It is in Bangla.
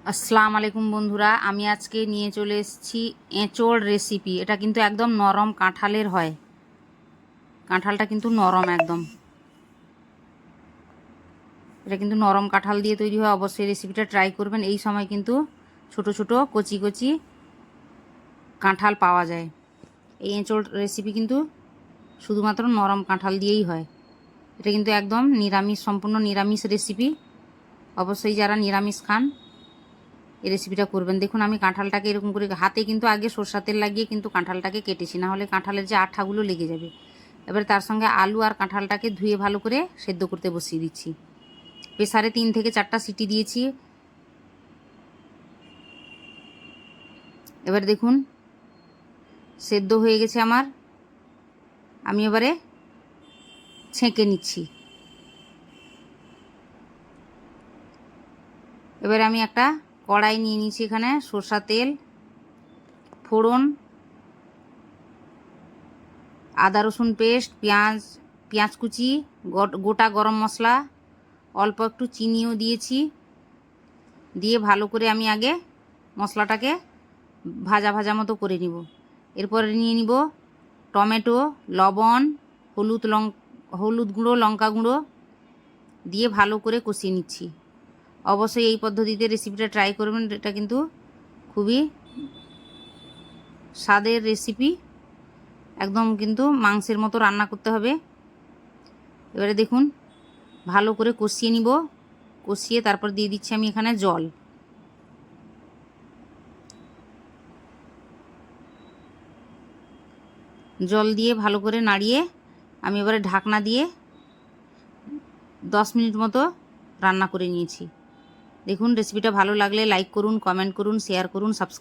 আসসালামু আলাইকুম বন্ধুরা, আমি আজকে নিয়ে চলে এসেছি এঁচোড় রেসিপি এটা কিন্তু একদম নরম কাঁঠালের হয়। কাঁঠালটা কিন্তু নরম একদম। এটা কিন্তু নরম কাঁঠাল দিয়ে তৈরি হয়। অবশ্যই রেসিপিটা ট্রাই করবেন। এই সময় কিন্তু ছোট ছোট কচি কচি কাঁঠাল পাওয়া যায়। এই এঁচোড় রেসিপি কিন্তু শুধুমাত্র নরম কাঁঠাল দিয়েই হয়। এটা কিন্তু একদম নিরামিষ, সম্পূর্ণ নিরামিষ রেসিপি অবশ্যই যারা নিরামিষ খান এই রেসিপিটা করবেন। দেখুন, আমি কাঁঠালটাকে এরকম করে হাতে কিন্তু আগে সরষা তেল লাগিয়ে কিন্তু কাঁঠালটাকে কেটেছি। না হলে কাঁঠালের যে আঠাগুলো লেগে যাবে। এবার তার সঙ্গে আলু আর কাঁঠালটাকে ধুয়ে ভালো করে সেদ্ধ করতে বসিয়ে দিচ্ছি। প্রেসারে তিন থেকে চারটা সিটি দিয়েছি। এবার দেখুন, সেদ্ধ হয়ে গেছে আমার। আমি এবারে ছেঁকে নিচ্ছি। এবারে আমি একটা কড়াই নিয়ে নিয়েছি এখানে, সর্ষা তেল, ফোড়ন, আদা রসুন পেস্ট, পেঁয়াজ পেঁয়াজ কুচি, গোটা গরম মশলা, অল্প একটু চিনিও দিয়েছি। দিয়ে ভালো করে আমি আগে মশলাটাকে ভাজা ভাজা মতো করে নিব। এরপরে নিয়ে নিব টমেটো, লবণ, হলুদ লং, হলুদ গুঁড়ো, লঙ্কা গুঁড়ো দিয়ে ভালো করে কষিয়ে নিচ্ছি। অবশ্যই এই পদ্ধতিতে রেসিপিটা ট্রাই করবেন, এটা কিন্তু খুবই স্বাদের রেসিপি একদম কিন্তু মাংসের মতো রান্না করতে হবে। এবারে দেখুন, ভালো করে কষিয়ে নিব। কষিয়ে তারপর দিয়ে দিচ্ছি আমি এখানে জল। জল দিয়ে ভালো করে নাড়িয়ে আমি এবারে ঢাকনা দিয়ে দশ মিনিট মতো রান্না করে নিয়েছি। দেখুন রেসিপিটা ভালো লাগলে লাইক করুন কমেন্ট করুন শেয়ার করুন সাবস্ক্রাইব